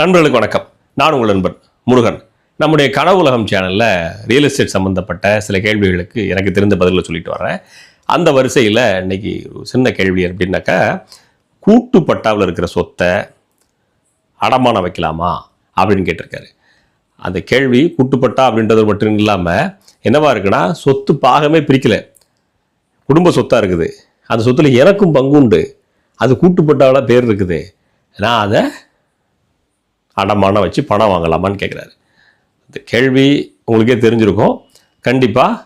நண்பர்களுக்கு வணக்கம். நான் உங்கள் நண்பன் முருகன். நம்முடைய கனவுலகம் சேனலில் ரியல் எஸ்டேட் சம்மந்தப்பட்ட சில கேள்விகளுக்கு எனக்கு தெரிந்த பதில்களை சொல்லிட்டு வரேன் அந்த வரிசையில் இன்னைக்கு சின்ன கேள்வி அப்படின்னாக்கா கூட்டு பட்டாவில் இருக்கிற சொத்தை அடமானம் வைக்கலாமா அப்படின்னு கேட்டிருக்காரு. அந்த கேள்வி கூட்டுப்பட்டா அப்படின்றது மட்டும் இல்லாமல் என்னவா இருக்குன்னா சொத்து பாகமே பிரிக்கலை. குடும்ப சொத்தாக இருக்குது. அந்த சொத்துல எனக்கும் பங்கு உண்டு. அது கூட்டுப்பட்டாவில் பேர் இருக்குது. நான் அதை அடமானம் வச்சு பணம் வாங்கலாமான்னு கேட்குறாரு இந்த கேள்வி உங்களுக்கே தெரிஞ்சிருக்கும். கண்டிப்பாக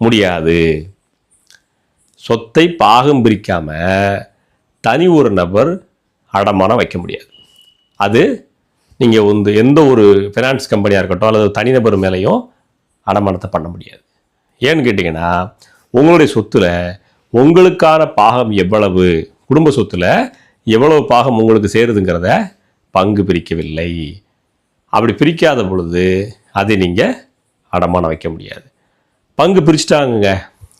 முடியாது. சொத்தை பாகம் பிரிக்காமல் தனி ஒரு நபர் அடமானம் வைக்க முடியாது. அது நீங்கள் வந்து எந்த ஒரு ஃபினான்ஸ் கம்பெனியாக இருக்கட்டும் அல்லது தனிநபர் மேலேயும் அடமானத்தை பண்ண முடியாது. ஏன்னு கேட்டிங்கன்னா உங்களுடைய சொத்துல உங்களுக்கான பாகம் எவ்வளவு குடும்ப சொத்துல எவ்வளவு பாகம் உங்களுக்கு சேருதுங்கிறத பங்கு பிரிக்கவில்லை. அப்படி பிரிக்காத பொழுது அதை நீங்கள் அடமானம் வைக்க முடியாது. பங்கு பிரிச்சுட்டாங்கங்க.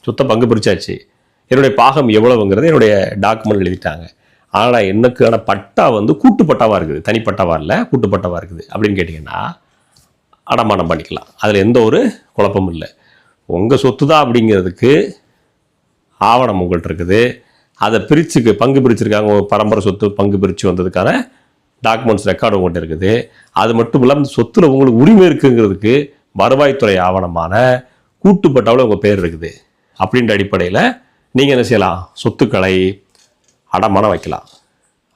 சுத்த பங்கு பிரித்தாச்சு என்னுடைய பாகம் எவ்வளவுங்கிறது என்னுடைய டாக்குமெண்ட் எழுதிட்டாங்க. ஆனால் எனக்கான பட்டா வந்து கூட்டு பட்டாவாக இருக்குது. தனிப்பட்டாவாக இல்லை கூட்டு பட்டாவாக இருக்குது. அப்படின்னு கேட்டிங்கன்னா அடமானம் பண்ணிக்கலாம். அதில் எந்த ஒரு குழப்பமும் இல்லை. உங்கள் சொத்து தான் அப்படிங்கிறதுக்கு ஆவணம் உங்கள்கிட்ட இருக்குது. அதை பிரிச்சுக்கு பங்கு பிரிச்சிருக்காங்க. பரம்பரை சொத்து பங்கு பிரித்து வந்ததுக்கான டாக்குமெண்ட்ஸ் ரெக்கார்டு உங்கள்கிட்ட இருக்குது. அது மட்டும் இல்லாமல் சொத்தில் சொத்துல உங்களுக்கு உரிமை இருக்குங்கிறதுக்கு வருவாய்த்துறை ஆவணமான கூட்டுப்பட்டாவில் உங்கள் பேர் இருக்குது. அப்படின்ற அடிப்படையில் நீங்கள் என்ன செய்யலாம்? சொத்துக்களை அடமானம் வைக்கலாம்.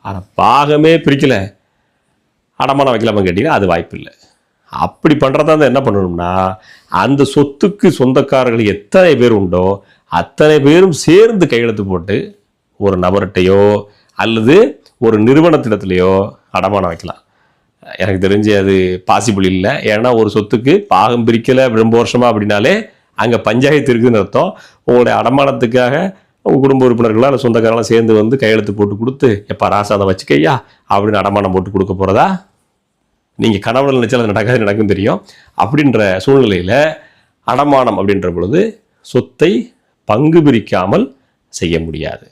ஆனால் பாகமே பிரிக்கலை. அடமானம் வைக்கலாமான்னு கேட்டிங்கன்னா அது வாய்ப்பு இல்லை. அப்படி பண்ணுறதா இருந்தால் என்ன பண்ணணும்னா அந்த சொத்துக்கு சொந்தக்காரர்கள் எத்தனை பேர் உண்டோ அத்தனை பேரும் சேர்ந்து கையெழுத்து போட்டு ஒரு நபர்கிட்டையோ அல்லது ஒரு நிறுவனத்திடத்துலையோ அடமானம் வைக்கலாம். எனக்கு தெரிஞ்சு அது பாசிபிள் இல்லை. ஏன்னா ஒரு சொத்துக்கு பாகம் பிரிக்கலை ரொம்ப வருஷமாக அப்படின்னாலே அங்கே பஞ்சாயத்து இருக்குதுன்னு அர்த்தம். உங்களுடைய அடமானத்துக்காக உங்கள் குடும்ப உறுப்பினர்களாக இல்லை சொந்தக்காரெல்லாம் சேர்ந்து வந்து கையெழுத்து போட்டு கொடுத்து எப்பா ராசாதை வச்சுக்கையா? அப்படின்னு அடமானம் போட்டு கொடுக்க போகிறதா நீங்கள் கனவுல நினைச்சால் அது நடக்காது நடக்கும் தெரியும். அப்படின்ற சூழ்நிலையில் அடமானம் அப்படின்ற பொழுது சொத்தை பங்கு பிரிக்காமல் செய்ய முடியாது.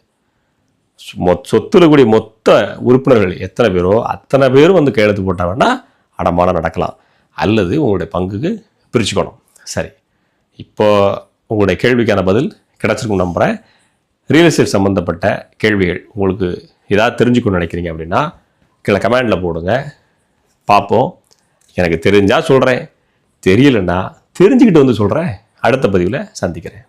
சொத்துல கூடிய மொத்த உறுப்பினர்கள் எத்தனை பேரோ அத்தனை பேரும் வந்து கையெழுத்து போட்டாங்கன்னா அடமானம் நடக்கலாம். அல்லது உங்களுடைய பங்குக்கு பிரிச்சுக்கணும். சரி. இப்போ உங்களுடைய கேள்விக்கான பதில் கிடச்சிருக்கும் நம்புகிறேன் ரியல் எஸ்டேட் சம்மந்தப்பட்ட கேள்விகள் உங்களுக்கு ஏதாவது தெரிஞ்சுக்கணும்னு நினைக்கிறீங்க அப்படின்னா கீழே கமெண்டில் போடுங்க. பார்ப்போம். எனக்கு தெரிஞ்சால் சொல்கிறேன் தெரியலன்னா தெரிஞ்சுக்கிட்டு வந்து சொல்கிறேன் அடுத்த பதிவில் சந்திக்கிறேன்.